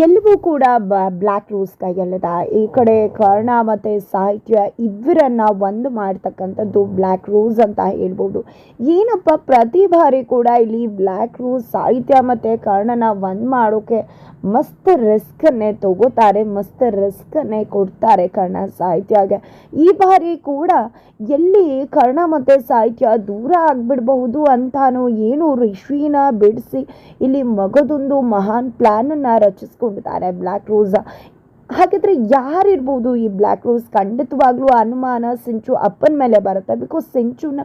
ಎಲ್ಲವೂ ಕೂಡ ಬ ಬ್ಲ್ಯಾಕ್ ರೂಸ್ ಕೈಯಲ್ಲಿದೆ. ಈ ಕಡೆ ಕರ್ಣ ಮತ್ತು ಸಾಹಿತ್ಯ ಇಬ್ಬರನ್ನು ಒಂದು ಮಾಡ್ತಕ್ಕಂಥದ್ದು ಬ್ಲ್ಯಾಕ್ ರೂಸ್ ಅಂತ ಹೇಳ್ಬೋದು. ಏನಪ್ಪ, ಪ್ರತಿ ಬಾರಿ ಕೂಡ ಇಲ್ಲಿ ಬ್ಲ್ಯಾಕ್ ರೂಸ್ ಸಾಹಿತ್ಯ ಮತ್ತು ಕರ್ಣನ ಒಂದು ಮಾಡೋಕ್ಕೆ ಮಸ್ತ್ ರಿಸ್ಕನ್ನೇ ತಗೋತಾರೆ, ಮಸ್ತ್ ರಿಸ್ಕನ್ನೇ ಕೊಡ್ತಾರೆ ಕರ್ಣ ಸಾಹಿತ್ಯಗೆ. ಈ ಬಾರಿ ಕೂಡ ಎಲ್ಲಿ ಕರ್ಣ ಮತ್ತು ಸಾಹಿತ್ಯ ದೂರ ಆಗಿಬಿಡಬಹುದು ಅಂತಾನು ಏನು ಋಷಿನ ಬಿಡಿಸಿ, ಇಲ್ಲಿ ಮಗದೊಂದು ಮಹಾನ್ ಪ್ಲ್ಯಾನನ್ನು ರಚಿಸ್ಕೊಂಡಿದ್ದಾರೆ ಬ್ಲ್ಯಾಕ್ ರೋಸ್ ಹಾಗಿದ್ರೆ ಯಾರಿರ್ಬೋದು ಈ ಬ್ಲ್ಯಾಕ್ ರೋಸ್ ಖಂಡಿತವಾಗ್ಲೂ ಅನುಮಾನ ಸಿಂಚು ಅಪ್ಪನ ಮೇಲೆ ಬರುತ್ತೆ. ಬಿಕಾಸ್ ಸಿಂಚುನ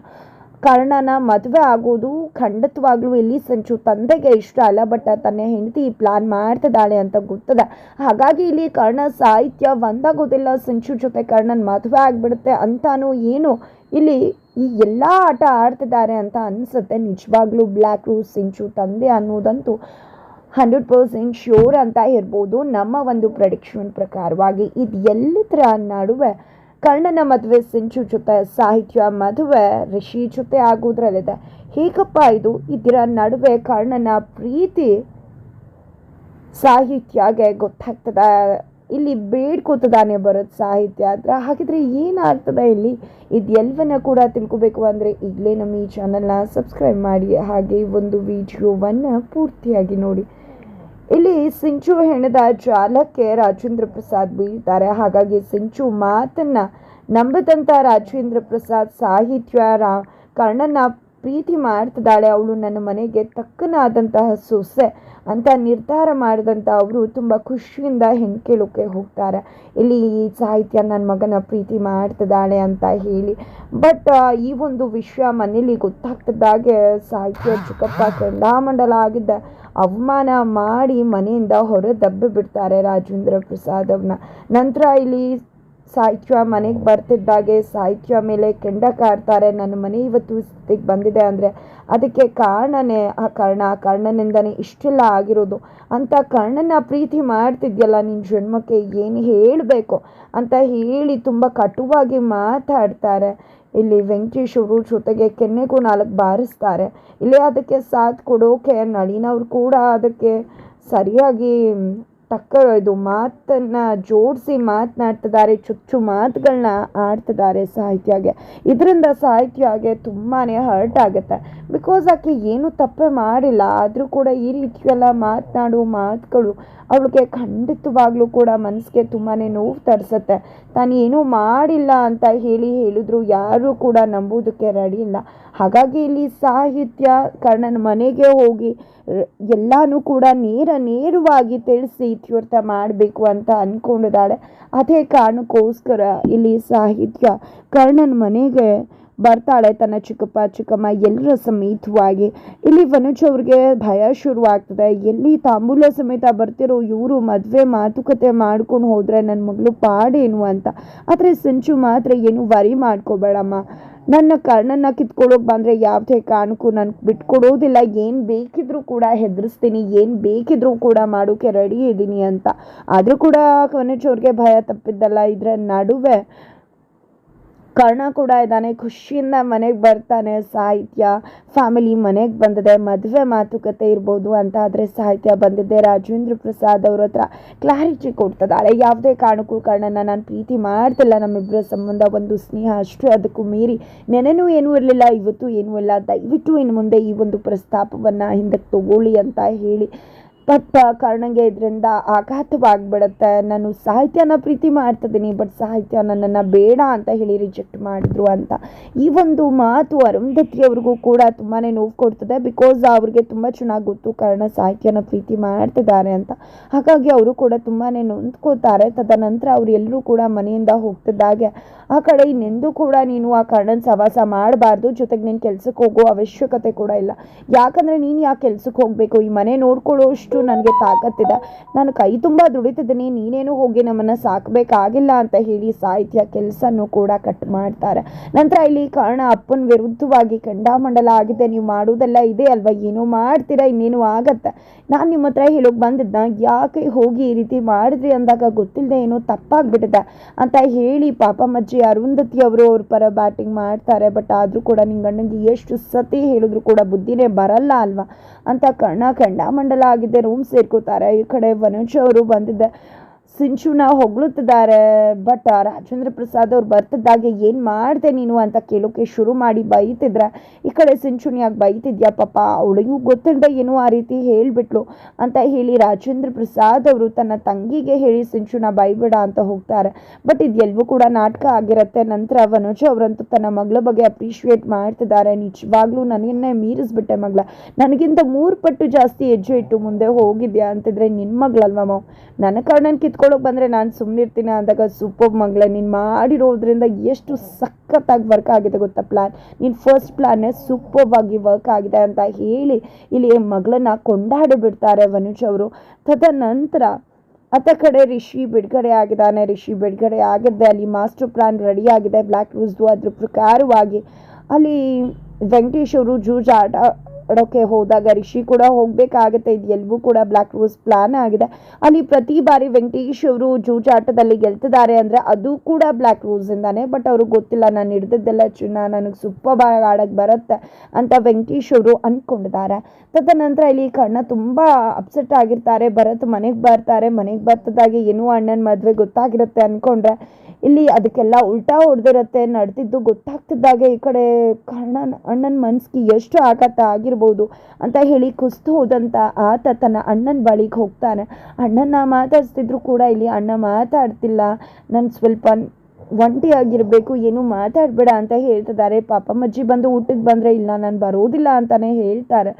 ಕರ್ಣನ ಮದುವೆ ಆಗೋದು ಖಂಡಿತವಾಗ್ಲೂ ಇಲ್ಲಿ ಸಂಚು ತಂದೆಗೆ ಇಷ್ಟ ಅಲ್ಲ ಬಟ್ ತನ್ನ ಹೆಂಡತಿ ಪ್ಲಾನ್ ಮಾಡ್ತಿದ್ದಾಳೆ ಅಂತ ಗೊತ್ತದೆ. ಹಾಗಾಗಿ ಇಲ್ಲಿ ಕರ್ಣ ಸಾಹಿತ್ಯ ಒಂದಾಗೋದಿಲ್ಲ, ಸಂಚು ಜೊತೆ ಕರ್ಣನ ಮದುವೆ ಆಗಿಬಿಡುತ್ತೆ ಅಂತಾನು ಏನು ಇಲ್ಲಿ ಈ ಎಲ್ಲ ಆಟ ಆಡ್ತಿದ್ದಾರೆ ಅಂತ ಅನಿಸುತ್ತೆ. ನಿಜವಾಗ್ಲೂ ಬ್ಲ್ಯಾಕ್ ರೂಸ್ ಸಿಂಚು ತಂದೆ ಅನ್ನೋದಂತೂ ಹಂಡ್ರೆಡ್ ಪರ್ಸೆಂಟ್ ಶ್ಯೂರ್ ಅಂತ ಇರ್ಬೋದು. ನಮ್ಮ ಒಂದು ಪ್ರಡಿಕ್ಷನ್ ಪ್ರಕಾರವಾಗಿ ಇದು ಎಲ್ಲದರ ನಡುವೆ ಕರ್ಣನ ಮದುವೆ ಸಿಂಚು ಜೊತೆ, ಸಾಹಿತ್ಯ ಮದುವೆ ಋಷಿ ಜೊತೆ ಆಗೋದ್ರಲ್ಲಿದೆ. ಹೇಗಪ್ಪ ಇದು? ಇದರ ನಡುವೆ ಕರ್ಣನ ಪ್ರೀತಿ ಸಾಹಿತ್ಯಗೆ ಗೊತ್ತಾಗ್ತದೆ? ಇಲ್ಲಿ ಬೇಡ್ಕೋತದಾನೆ ಬರೋದು ಸಾಹಿತ್ಯ. ಆದ್ರೆ ಹಾಗಿದ್ರೆ ಏನಾಗ್ತದೆ ಇಲ್ಲಿ? ಇದು ಎಲ್ಲವನ್ನ ಕೂಡ ತಿಳ್ಕೊಬೇಕು ಅಂದರೆ ಈಗಲೇ ನಮ್ಮ ಈ ಚಾನಲ್ನ ಸಬ್ಸ್ಕ್ರೈಬ್ ಮಾಡಿ. ಹಾಗೆ ಒಂದು ವಿಡಿಯೋವನ್ನು ಪೂರ್ತಿಯಾಗಿ ನೋಡಿ. ಇಲ್ಲಿ ಸಿಂಚು ಹೆಣದ ಜಾಲಕ್ಕೆ ರಾಜೇಂದ್ರ ಪ್ರಸಾದ್ ಬೀಳ್ತಾರೆ. ಹಾಗಾಗಿ ಸಿಂಚು ಮಾತನ್ನ ನಂಬದಂತ ರಾಜೇಂದ್ರ ಪ್ರಸಾದ್ ಸಾಹಿತ್ಯ ರಾ ಕರ್ಣನ ಪ್ರೀತಿ ಮಾಡ್ತಿದ್ದಾಳೆ ಅವಳು ನನ್ನ ಮನೆಗೆ ತಕ್ಕನಾದಂತಹ ಸೊಸೆ ಅಂತ ನಿರ್ಧಾರ ಮಾಡಿದಂಥ ಅವರು ತುಂಬ ಖುಷಿಯಿಂದ ಹೆಣ್ಣು ಕೇಳೋಕ್ಕೆ ಹೋಗ್ತಾರೆ. ಇಲ್ಲಿ ಈ ಸಾಹಿತ್ಯ ನನ್ನ ಮಗನ ಪ್ರೀತಿ ಮಾಡ್ತಿದ್ದಾಳೆ ಅಂತ ಹೇಳಿ. ಬಟ್ ಈ ಒಂದು ವಿಷಯ ಮನೇಲಿ ಗೊತ್ತಾಗ್ತಿದ್ದಾಗೆ ಸಾಹಿತ್ಯ ಚಿಕ್ಕಪ್ಪ ಕೆಂಡಾಮಂಡಲ ಆಗಿದ್ದ ಅವಮಾನ ಮಾಡಿ ಮನೆಯಿಂದ ಹೊರ ದಬ್ಬಿ ಬಿಡ್ತಾರೆ ರಾಜೇಂದ್ರ ಪ್ರಸಾದ್ ಅವ್ರನ್ನ. ನಂತರ ಇಲ್ಲಿ ಸಾಹಿತ್ಯ ಮನೆಗೆ ಬರ್ತಿದ್ದಾಗೆ ಸಾಹಿತ್ಯ ಮೇಲೆ ಕೆಂಡ ಕಾಡ್ತಾರೆ. ನನ್ನ ಮನೆ ಇವತ್ತು ಸ್ಥಿತಿಗೆ ಬಂದಿದೆ ಅಂದರೆ ಅದಕ್ಕೆ ಕಾರಣನೇ ಆ ಕರ್ಣ. ಆ ಕರ್ಣನಿಂದನೇ ಇಷ್ಟೆಲ್ಲ ಆಗಿರೋದು. ಅಂತ ಕರ್ಣನ ಪ್ರೀತಿ ಮಾಡ್ತಿದ್ಯಲ್ಲ ನಿನ್ನ ಜನ್ಮಕ್ಕೆ ಏನು ಹೇಳಬೇಕು ಅಂತ ಹೇಳಿ ತುಂಬ ಕಟುವಾಗಿ ಮಾತಾಡ್ತಾರೆ. ಇಲ್ಲಿ ವೆಂಕಟೇಶ್ ಅವರು ಜೊತೆಗೆ ಕೆನ್ನೆಗೂ ನಾಲ್ಕು ಬಾರಿಸ್ತಾರೆ. ಇಲ್ಲಿ ಅದಕ್ಕೆ ಸಾಥ್ ಕೊಡೋಕೆ ನಳಿನವ್ರು ಕೂಡ ಅದಕ್ಕೆ ಸರಿಯಾಗಿ ಟಕ್ಕರ್ ಇದು ಮಾತನ್ನ ಜೋಡಿಸಿ ಮಾತನಾಡ್ತಿದ್ದಾರೆ, ಚುಚ್ಚು ಮಾತುಗಳನ್ನ ಆಡ್ತಿದ್ದಾರೆ ಸಾಹಿತ್ಯಗೆ. ಇದರಿಂದ ಸಾಹಿತ್ಯಗೆ ತುಂಬಾ ಹರ್ಟ್ ಆಗುತ್ತೆ. ಬಿಕಾಸ್ ಆಕೆ ಏನು ತಪ್ಪೇ ಮಾಡಿಲ್ಲ, ಆದರೂ ಕೂಡ ಈ ರೀತಿಯೆಲ್ಲ ಮಾತನಾಡು ಮಾತುಗಳು ಅವಳಿಗೆ ಖಂಡಿತವಾಗ್ಲೂ ಕೂಡ ಮನಸ್ಸಿಗೆ ತುಂಬಾ ನೋವು ತರಿಸುತ್ತೆ. ತಾನು ಮಾಡಿಲ್ಲ ಅಂತ ಹೇಳಿ ಹೇಳಿದ್ರು ಯಾರೂ ಕೂಡ ನಂಬೋದಕ್ಕೆ ರೆಡಿ ಇಲ್ಲ. ಹಾಗಾಗಿ ಇಲ್ಲಿ ಸಾಹಿತ್ಯ ಕರ್ಣನ ಮನೆಗೆ ಹೋಗಿ ಎಲ್ಲಾನು ಕೂಡ ನೇರ ನೇರವಾಗಿ ತಿಳಿಸಿ ಇತ್ಯರ್ಥ ಮಾಡಬೇಕು ಅಂತ ಅಂದ್ಕೊಂಡಿದ್ದಾಳೆ ಅದೇ ಕಾರಣಕ್ಕೋಸ್ಕರ ಇಲ್ಲಿ ಸಾಹಿತ್ಯ ಕರ್ಣನ ಮನೆಗೆ ಬರ್ತಾಳೆ ತನ್ನ ಚಿಕ್ಕಪ್ಪ, ಚಿಕ್ಕಮ್ಮ ಎಲ್ಲರ ಸಮೇತವಾಗಿ. ಇಲ್ಲಿ ವನುಜ್ ಅವ್ರಿಗೆ ಭಯ ಶುರುವಾಗ್ತದೆ. ಎಲ್ಲಿ ತಾಂಬೂಲ ಸಮೇತ ಬರ್ತಿರೋ ಇವರು ಮದುವೆ ಮಾತುಕತೆ ಮಾಡ್ಕೊಂಡು ಹೋದರೆ ನನ್ನ ಮಗಳು ಪಾಡೇನು ಅಂತ. ಆದರೆ ಸಂಚು ಮಾತ್ರ ಏನು ವರಿ ಮಾಡ್ಕೋಬೇಡಮ್ಮ. ನನ್ನ ಕರ್ಣನ ಕಿತ್ಕೊಳ್ಳೋಕೆ ಬಂದರೆ ಯಾವುದೇ ಕಾರಣಕ್ಕೂ ನಾನು ಬಿಟ್ಕೊಡೋದಿಲ್ಲ. ಏನು ಬೇಕಿದ್ರೂ ಕೂಡ ಹೆದರಿಸ್ತೀನಿ. ಏನು ಬೇಕಿದ್ರೂ ಕೂಡ ಮಾಡೋಕ್ಕೆ ರೆಡಿ ಇದ್ದೀನಿ ಅಂತ. ಆದರೂ ಕೂಡ ಅವ್ರಿಗೆ ಭಯ ತಪ್ಪಿದ್ದಲ್ಲ. ಇದರ ನಡುವೆ ಕರ್ಣ ಕೂಡ ಇದ್ದಾನೆ. ಖುಷಿಯಿಂದ ಮನೆಗೆ ಬರ್ತಾನೆ. ಸಾಹಿತ್ಯ ಫ್ಯಾಮಿಲಿ ಮನೆಗೆ ಬಂದಿದೆ. ಮದುವೆ ಮಾತುಕತೆ ಇರ್ಬೋದು ಅಂತ ಆದರೆ ಸಾಹಿತ್ಯ ಬಂದಿದ್ದೆ ರಾಜೇಂದ್ರ ಪ್ರಸಾದ್ ಅವ್ರ ಹತ್ರ ಕ್ಲಾರಿಟಿ ಕೊಡ್ತದಾಳೆ ಯಾವುದೇ ಕಾರಣಕ್ಕೂ ಕರ್ಣನ ನಾನು ಪ್ರೀತಿ ಮಾಡ್ತಿಲ್ಲ. ನಮ್ಮಿಬ್ಬರ ಸಂಬಂಧ ಒಂದು ಸ್ನೇಹ ಅಷ್ಟೇ. ಅದಕ್ಕೂ ಮೀರಿ ನೆನೆನೂ ಏನೂ ಇರಲಿಲ್ಲ. ಇವತ್ತು ಏನೂ ಇಲ್ಲ. ದಯವಿಟ್ಟು ಇನ್ನು ಮುಂದೆ ಈ ಒಂದು ಪ್ರಸ್ತಾಪವನ್ನು ಹಿಂದಕ್ಕೆ ತಗೊಳ್ಳಿ ಅಂತ ಹೇಳಿ ಬಟ್ ಕಾರಣಂಗೆ ಇದರಿಂದ ಆಘಾತವಾಗ್ಬಿಡುತ್ತೆ. ನಾನು ಸಾಹಿತ್ಯನ ಪ್ರೀತಿ ಮಾಡ್ತಿದ್ದೀನಿ ಬಟ್ ಸಾಹಿತ್ಯ ನನ್ನನ್ನು ಬೇಡ ಅಂತ ಹೇಳಿ ರಿಜೆಕ್ಟ್ ಮಾಡಿದ್ರು ಅಂತ. ಈ ಒಂದು ಮಾತು ಅರುಂಧತಿ ಅವ್ರಿಗೂ ಕೂಡ ತುಂಬಾ ನೋವು ಕೊಡ್ತದೆ. ಬಿಕಾಸ್ ಅವ್ರಿಗೆ ತುಂಬ ಚೆನ್ನಾಗಿ ಗೊತ್ತು ಕಾರಣ ಸಾಹಿತ್ಯನ ಪ್ರೀತಿ ಮಾಡ್ತಿದ್ದಾರೆ ಅಂತ. ಹಾಗಾಗಿ ಅವರು ಕೂಡ ತುಂಬಾ ನೊಂದ್ಕೋತಾರೆ. ತದನಂತರ ಅವ್ರು ಎಲ್ಲರೂ ಕೂಡ ಮನೆಯಿಂದ ಹೋಗ್ತಿದ್ದಾಗೆ, ಆ ಕಡೆ ಇನ್ನೆಂದೂ ಕೂಡ ನೀನು ಆ ಕರ್ಣನ ಸವಾಸ ಮಾಡಬಾರ್ದು. ಜೊತೆಗೆ ನೀನು ಕೆಲಸಕ್ಕೆ ಹೋಗೋ ಅವಶ್ಯಕತೆ ಕೂಡ ಇಲ್ಲ. ಯಾಕಂದರೆ ನೀನು ಯಾಕೆ ಕೆಲಸಕ್ಕೆ ಹೋಗಬೇಕು? ಈ ಮನೆ ನೋಡ್ಕೊಳ್ಳೋ ನನಗೆ ತಾಕತ್ತಿದೆ ನಾನು ಕೈ ತುಂಬ ದುಡಿತಿದ್ದೀನಿ. ನೀನೇನು ಹೋಗಿ ನಮ್ಮನ್ನು ಸಾಕಬೇಕಾಗಿಲ್ಲ ಅಂತ ಹೇಳಿ ಸಾಹಿತ್ಯ ಕೆಲಸನೂ ಕೂಡ ಕಟ್ ಮಾಡ್ತಾರೆ. ನಂತರ ಇಲ್ಲಿ ಕಾರಣ ಅಪ್ಪನ ವಿರುದ್ಧವಾಗಿ ಕಂಡಾಮಂಡಲ ಆಗಿದೆ. ನೀವು ಮಾಡೋದೆಲ್ಲ ಇದೆ ಅಲ್ವಾ? ಏನೋ ಮಾಡ್ತೀರಾ? ಇನ್ನೇನು ಆಗತ್ತೆ? ನಾನು ನಿಮ್ಮ ಹತ್ರ ಹೇಳೋಕೆ ಬಂದಿದ್ದ ಯಾಕೆ ಹೋಗಿ ಈ ರೀತಿ ಮಾಡಿದ್ರಿ ಅಂದಾಗ ಗೊತ್ತಿಲ್ಲದೆ ಏನೋ ತಪ್ಪಾಗ್ಬಿಟ್ಟಿದೆ ಅಂತ ಹೇಳಿ ಪಾಪ ಮಜ್ಜಿ ಅರುಂಧತಿ ಅವರು ಅವ್ರ ಪರ ಬ್ಯಾಟಿಂಗ್ ಮಾಡ್ತಾರೆ. ಬಟ್ ಆದರೂ ಕೂಡ ನಿಮ್ಮ ಗಂಡನಿಗೆ ಎಷ್ಟು ಸತಿ ಹೇಳಿದ್ರು ಕೂಡ ಬುದ್ಧಿನೇ ಬರಲ್ಲ ಅಲ್ವಾ? ಅಂತ ಕರ್ಣ ಕಂಡಾಮಂಡಲ ಆಗಿದೆ. ರೂಮ್ ಸೇರ್ಕೋತಾರೆ. ಈ ಕಡೆ ವನುಜ್ ಅವರು ಬಂದಿದ್ದೆ ಸಿಂಚುನ ಹೊಗಳುತ್ತಿದ್ದಾರೆ ಬಟ್ ರಾಜೇಂದ್ರ ಪ್ರಸಾದ್ ಅವ್ರು ಬರ್ತಿದ್ದಾಗೆ ಏನು ಮಾಡ್ದೆ ನೀನು ಅಂತ ಕೇಳೋಕೆ ಶುರು ಮಾಡಿ ಬೈತಿದ್ರೆ. ಈ ಕಡೆ ಸಿಂಚುನ್ ಯಾಕೆ ಬೈತಿದ್ಯಾ ಪಾಪ? ಅವಳಿಗೂ ಗೊತ್ತಿಲ್ಲದೆ ಏನು ಆ ರೀತಿ ಹೇಳಿಬಿಟ್ಲು ಅಂತ ಹೇಳಿ ರಾಜೇಂದ್ರ ಪ್ರಸಾದ್ ಅವರು ತನ್ನ ತಂಗಿಗೆ ಹೇಳಿ ಸಿಂಚುನ ಬೈಬೇಡ ಅಂತ ಹೋಗ್ತಾರೆ. ಬಟ್ ಇದೆಲ್ಲವೂ ಕೂಡ ನಾಟಕ ಆಗಿರುತ್ತೆ. ನಂತರ ವನುಜ ಅವರಂತೂ ತನ್ನ ಮಗಳ ಬಗ್ಗೆ ಅಪ್ರಿಷಿಯೇಟ್ ಮಾಡ್ತಿದ್ದಾರೆ. ನಿಜವಾಗ್ಲೂ ನನಗನ್ನೇ ಮೀರಿಸ್ಬಿಟ್ಟೆ ಮಗಳ. ನನಗಿಂತ ಮೂರು ಪಟ್ಟು ಜಾಸ್ತಿ ಹೆಜ್ಜೆ ಇಟ್ಟು ಮುಂದೆ ಹೋಗಿದ್ಯಾ ಅಂತಿದ್ರೆ ನಿನ್ನ ಮಗಳಲ್ವಾ ಮಾವು? ನನ್ನ ಕಾರಣನ ಕಿತ್ಕೊಳ್ಳೋಕೆ ಬಂದರೆ ನಾನು ಸುಮ್ಮನಿರ್ತೀನಿ ಅಂದಾಗ ಸೂಪರ್ ಮಗಳ, ನೀನು ಮಾಡಿರೋದ್ರಿಂದ ಎಷ್ಟು ಸಖತ್ತಾಗಿ ವರ್ಕ್ ಆಗಿದೆ ಗೊತ್ತಾ ಪ್ಲ್ಯಾನ್ ನೀನು ಫಸ್ಟ್ ಪ್ಲ್ಯಾನೇ ಆಗಿ ವರ್ಕ್ ಆಗಿದೆ ಅಂತ ಹೇಳಿ ಇಲ್ಲಿ ಮಗಳನ್ನ ಕೊಂಡಾಡಿ ಬಿಡ್ತಾರೆ ವನುಜ್ ಅವರು. ತದನಂತರ ಅತ್ತ ಕಡೆ ರಿಷಿ ಬಿಡುಗಡೆ ಆಗಿದ್ದಾನೆ. ರಿಷಿ ಬಿಡುಗಡೆ ಆಗಿದ್ದೆ, ಅಲ್ಲಿ ಮಾಸ್ಟರ್ ಪ್ಲಾನ್ ರೆಡಿ ಆಗಿದೆ. ಬ್ಲ್ಯಾಕ್ ರೂಸ್ದು ಅದ್ರ ಪ್ರಕಾರವಾಗಿ ಅಲ್ಲಿ ವೆಂಕಟೇಶ್ ಅವರು ಜೂಜ್ ಆಟ ಆಡೋಕ್ಕೆ ಹೋದಾಗ ರಿಷಿ ಕೂಡ ಹೋಗಬೇಕಾಗುತ್ತೆ. ಇದು ಎಲ್ಲವೂ ಕೂಡ ಬ್ಲ್ಯಾಕ್ ರೋಸ್ ಪ್ಲಾನ್ ಆಗಿದೆ. ಅಲ್ಲಿ ಪ್ರತಿ ಬಾರಿ ವೆಂಕಟೇಶ್ ಅವರು ಜೂಜಾಟದಲ್ಲಿ ಗೆಲ್ತಿದ್ದಾರೆ ಅಂದರೆ ಅದು ಕೂಡ ಬ್ಲ್ಯಾಕ್ ರೂಲ್ಸಿಂದಾನೆ ಬಟ್ ಅವ್ರಿಗೆ ಗೊತ್ತಿಲ್ಲ, ನಾನು ಹಿಡ್ದಿದ್ದೆಲ್ಲ ಚಿನ್ನ ನನಗೆ ಸೂಪರ್ ಆಡೋಕ್ಕೆ ಬರುತ್ತೆ ಅಂತ ವೆಂಕಟೇಶ್ ಅವರು ಅಂದ್ಕೊಂಡಿದ್ದಾರೆ ತದನಂತರ ಇಲ್ಲಿ ಕಣ್ಣ ತುಂಬ ಅಪ್ಸೆಟ್ ಆಗಿರ್ತಾರೆ. ಭರತ್ ಮನೆಗೆ ಬರ್ತಾರೆ. ಮನೆಗೆ ಬರ್ತದಾಗೆ ಏನೋ ಅಣ್ಣನ ಮದುವೆ ಗೊತ್ತಾಗಿರುತ್ತೆ ಅಂದ್ಕೊಂಡ್ರೆ ಇಲ್ಲಿ ಅದಕ್ಕೆಲ್ಲ ಉಲ್ಟಾ ಹೊಡೆದಿರುತ್ತೆ. ನಡೆದಿದ್ದು ಗೊತ್ತಾಗ್ತಿದ್ದಾಗೆ ಈ ಕಡೆ ಕಣ್ಣನ ಅಣ್ಣನ ಮನಸ್ಸಿಗೆ ಎಷ್ಟು ಆಘಾತ ಆಗಿರ್ಬೋದು. ಅಂತ ಹೇಳಿ ಕುಸ್ತು ಹೋದಂತ ಆತ ತನ್ನ ಅಣ್ಣನ ಬಳಿಗೆ ಹೋಗ್ತಾನೆ. ಅಣ್ಣನ ಮಾತಾಡಿಸ್ತಿದ್ರು ಕೂಡ ಇಲ್ಲಿ ಅಣ್ಣ ಮಾತಾಡ್ತಿಲ್ಲ. ನಾನು ಸ್ವಲ್ಪ ಒಂಟಿಯಾಗಿರಬೇಕು ಏನು ಮಾತಾಡಬೇಡ ಅಂತ ಹೇಳ್ತಿದ್ದಾರೆ. ಪಾಪ ಮಜ್ಜಿ ಬಂದು ಊಟಕ್ಕೆ ಬಂದರೆ ಇಲ್ಲ, ನಾನು ಬರೋದಿಲ್ಲ ಅಂತಾನೆ ಹೇಳ್ತಾರೆ.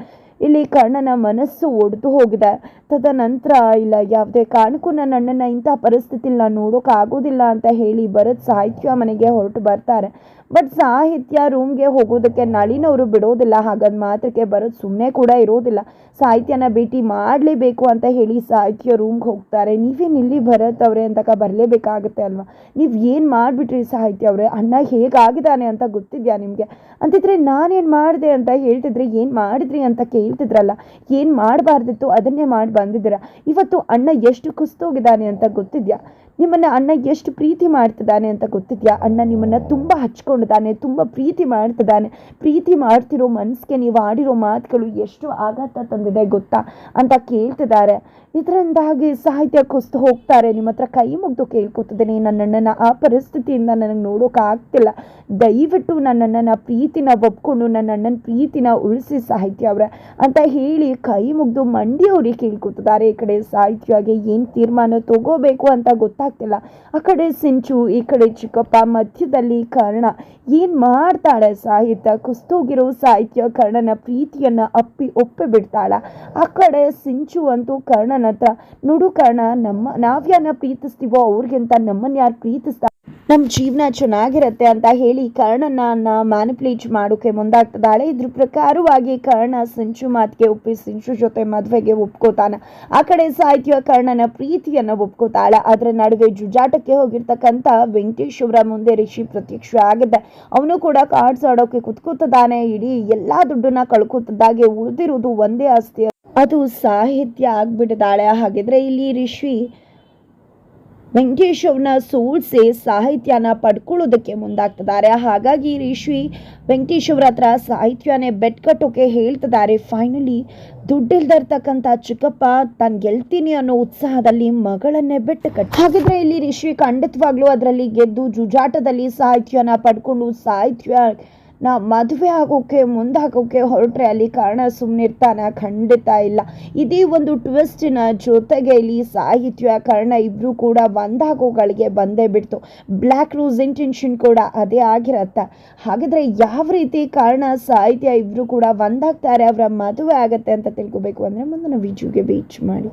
ಇಲ್ಲಿ ಕರ್ಣನ ಮನಸ್ಸು ಒಡೆದು ಹೋಗಿದೆ. ತದನಂತರ ಇಲ್ಲ, ಯಾವುದೇ ಕಾರಣಕ್ಕೂ ನನ್ನ ಅಣ್ಣನ ಇಂಥ ಪರಿಸ್ಥಿತಿಲಿ ನಾನು ನೋಡೋಕ್ಕಾಗೋದಿಲ್ಲ ಅಂತ ಹೇಳಿ ಭರತ್ ಸಾಹಿತ್ಯ ಮನೆಗೆ ಹೊರಟು ಬರ್ತಾರೆ. ಬಟ್ ಸಾಹಿತ್ಯ ರೂಮ್ಗೆ ಹೋಗೋದಕ್ಕೆ ನಳಿನವರು ಬಿಡೋದಿಲ್ಲ, ಹಾಗಾದ ಮಾತ್ರಕ್ಕೆ ಭರತ್ ಸುಮ್ಮನೆ ಕೂಡ ಇರೋದಿಲ್ಲ. ಸಾಹಿತ್ಯನ ಭೇಟಿ ಮಾಡಲೇಬೇಕು ಅಂತ ಹೇಳಿ ಸಾಹಿತ್ಯ ರೂಮ್ಗೆ ಹೋಗ್ತಾರೆ. ನೀವೇನು ಇಲ್ಲಿ ಭರತ್ ಅವರೇ ಅಂತಕ ಬರಲೇಬೇಕಾಗುತ್ತೆ ಅಲ್ವಾ? ನೀವು ಏನು ಮಾಡಿಬಿಟ್ರಿ ಸಾಹಿತ್ಯ ಅವರೇ? ಅಣ್ಣ ಹೇಗಾಗಿದ್ದಾನೆ ಅಂತ ಗೊತ್ತಿದ್ಯಾ ನಿಮಗೆ? ಅಂತಿದ್ರೆ ನಾನೇನು ಮಾಡಿದೆ ಅಂತ ಹೇಳ್ತಿದ್ರೆ ಏನು ಮಾಡಿದ್ರಿ ಅಂತ ಕೇಳ್ತಿದ್ರಲ್ಲ ಏನು ಮಾಡಬಾರ್ದಿತ್ತು ಅದನ್ನೇ ಮಾಡಿ ಬಂದಿದ್ದೀರಾ ಇವತ್ತು ಅಣ್ಣ ಎಷ್ಟು ಕುಸ್ತೋಗಿದ್ದಾನೆ ಅಂತ ಗೊತ್ತಿದ್ಯಾ? ನಿಮ್ಮನ್ನ ಅಣ್ಣ ಎಷ್ಟು ಪ್ರೀತಿ ಮಾಡ್ತಿದ್ದಾನೆ ಅಂತ ಗೊತ್ತಿದ್ಯಾ? ಅಣ್ಣ ನಿಮ್ಮನ್ನ ತುಂಬ ಹಚ್ಕೊಂಡಿದ್ದಾನೆ, ತುಂಬ ಪ್ರೀತಿ ಮಾಡ್ತಿದ್ದಾನೆ. ಪ್ರೀತಿ ಮಾಡ್ತಿರೋ ಮನಸ್ಸಿಗೆ ನೀವು ಆಡಿರೋ ಮಾತುಗಳು ಎಷ್ಟು ಆಘಾತ ತಂದಿದೆ ಗೊತ್ತಾ? ಅಂತ ಕೇಳ್ತಿದ್ದಾರೆ. ಇದರಿಂದಾಗಿ ಸಾಹಿತ್ಯ ಕುಸ್ತು ಹೋಗ್ತಾರೆ. ನಿಮ್ಮ ಹತ್ರ ಕೈ ಮುಗ್ದು ಕೇಳ್ಕೊತಿದ್ದೀನಿ. ನನ್ನ ಅಣ್ಣನ ಆ ಪರಿಸ್ಥಿತಿಯಿಂದ ನನಗೆ ನೋಡೋಕ್ಕಾಗ್ತಿಲ್ಲ ದಯವಿಟ್ಟು ನನ್ನಣ್ಣನ ಪ್ರೀತಿನ ಒಪ್ಕೊಂಡು ನನ್ನ ಅಣ್ಣನ ಪ್ರೀತಿನ ಉಳಿಸಿ ಸಾಹಿತ್ಯ ಅವರ ಅಂತ ಹೇಳಿ ಕೈ ಮುಗ್ದು ಮಂಡಿಯವ್ರಿಗೆ ಕೇಳ್ಕೊತಿದ್ದಾರೆ. ಈ ಕಡೆ ಸಾಹಿತ್ಯವಾಗಿ ಏನು ತೀರ್ಮಾನ ತಗೋಬೇಕು ಅಂತ ಗೊತ್ತಾಗ್ತಿಲ್ಲ ಆ ಕಡೆ ಸಿಂಚು, ಈ ಕಡೆ ಚಿಕ್ಕಪ್ಪ ಮಧ್ಯದಲ್ಲಿ ಕರ್ಣ. ಏನು ಮಾಡ್ತಾಳೆ ಸಾಹಿತ್ಯ? ಕುಸ್ತೋಗಿರೋ ಸಾಹಿತ್ಯ ಕರ್ಣನ ಪ್ರೀತಿಯನ್ನು ಅಪ್ಪಿ ಒಪ್ಪಿ ಬಿಡ್ತಾಳ. ಆ ಕಡೆ ಸಿಂಚು ಅಂತೂ ಕರ್ಣನ ಹತ್ರ ನೋಡು ಕರ್ಣ, ನಮ್ಮ ನಾವ್ಯಾನ ಪ್ರೀತಿಸ್ತೀವೋ ಅವ್ರಿಗಿಂತ ನಮ್ಮನ್ನು ಯಾರು ಪ್ರೀತಿಸ್ತಾ ನಮ್ಮ ಜೀವನ ಚೆನ್ನಾಗಿರುತ್ತೆ ಅಂತ ಹೇಳಿ ಕರ್ಣನ ಮ್ಯಾನಿಪ್ಲೇಟ್ ಮಾಡೋಕೆ ಮುಂದಾಗ್ತದಾಳೆ. ಇದ್ರ ಪ್ರಕಾರವಾಗಿ ಕರ್ಣ ಸಿಂಚು ಮಾತಿಗೆ ಒಪ್ಪಿ, ಸಿಂಚು ಜೊತೆ ಮದುವೆಗೆ ಒಪ್ಕೋತಾನೆ. ಆ ಕಡೆ ಸಾಹಿತ್ಯ ಕರ್ಣನ ಪ್ರೀತಿಯನ್ನು ಒಪ್ಕೋತಾಳ. ಅದರ ನಡುವೆ ಜುಜಾಟಕ್ಕೆ ಹೋಗಿರ್ತಕ್ಕಂಥ ವೆಂಕಟೇಶ್ ಅವರ ಮುಂದೆ ರಿಷಿ ಪ್ರತ್ಯಕ್ಷ ಆಗಿದೆ. ಅವನು ಕೂಡ ಕಾರ್ಡ್ಸ್ ಆಡೋಕೆ ಕುತ್ಕೋತದಾನೆ. ಇಡೀ ಎಲ್ಲಾ ದುಡ್ಡನ್ನ ಕಳ್ಕೊತದಾಗೆ ಉಳಿದಿರುವುದು ಒಂದೇ ಆಸ್ತಿ. ಅದು ಸಾಹಿತ್ಯ ಆಗ್ಬಿಟ್ಟಿದ್ದಾಳೆ. ಹಾಗಿದ್ರೆ ಇಲ್ಲಿ ರಿಷಿ ವೆಂಕಟೇಶ್ ಅವ್ರನ್ನ ಸಾಹಿತ್ಯನ ಪಡ್ಕೊಳ್ಳೋದಕ್ಕೆ ಮುಂದಾಗ್ತಿದ್ದಾರೆ. ಹಾಗಾಗಿ ರಿಷಿ ವೆಂಕಟೇಶ್ ಹತ್ರ ಸಾಹಿತ್ಯನೇ ಬೆಟ್ ಕಟ್ಟೋಕೆ ಹೇಳ್ತಿದ್ದಾರೆ. ಫೈನಲಿ ದುಡ್ಡಿಲ್ದಿರ್ತಕ್ಕಂಥ ಚಿಕ್ಕಪ್ಪ ತಾನು ಗೆಲ್ತೀನಿ ಅನ್ನೋ ಉತ್ಸಾಹದಲ್ಲಿ ಮಗಳನ್ನೇ ಬೆಟ್ಟು ಕಟ್ಟ ಹಾಗಿದ್ರೆ ಇಲ್ಲಿ ರಿಷಿ ಖಂಡಿತವಾಗ್ಲೂ ಅದರಲ್ಲಿ ಗೆದ್ದು ಜುಜಾಟದಲ್ಲಿ ಸಾಹಿತ್ಯನ ಪಡ್ಕೊಂಡು ಸಾಹಿತ್ಯ ನಾ ಮದುವೆ ಆಗೋಕ್ಕೆ ಮುಂದಾಗೋಕ್ಕೆ ಹೊರಟ್ರೆ ಅಲ್ಲಿ ಕಾರಣ ಸುಮ್ಮನಿರ್ತಾನ ಖಂಡಿತ ಇಲ್ಲ. ಇದೇ ಒಂದು ಟ್ವಿಸ್ಟಿನ ಜೊತೆಗೆ ಇಲ್ಲಿ ಸಾಹಿತ್ಯ, ಕಾರಣ ಇಬ್ಬರು ಕೂಡ ಒಂದಾಗೋಗಳಿಗೆ ಬಂದೇ ಬಿಡ್ತು. ಬ್ಲ್ಯಾಕ್ ರೂಸ್ ಇಂಟೆನ್ಷನ್ ಕೂಡ ಅದೇ ಆಗಿರತ್ತೆ. ಹಾಗಾದರೆ ಯಾವ ರೀತಿ ಕಾರಣ ಸಾಹಿತ್ಯ ಇಬ್ಬರು ಕೂಡ ಒಂದಾಗ್ತಾರೆ, ಅವರ ಮದುವೆ ಆಗತ್ತೆ ಅಂತ ತಿಳ್ಕೊಬೇಕು ಅಂದರೆ ಮುಂದಿನ ವಿಡಿಯೋಗೆ ಬೀಚ್ ಮಾಡಿ.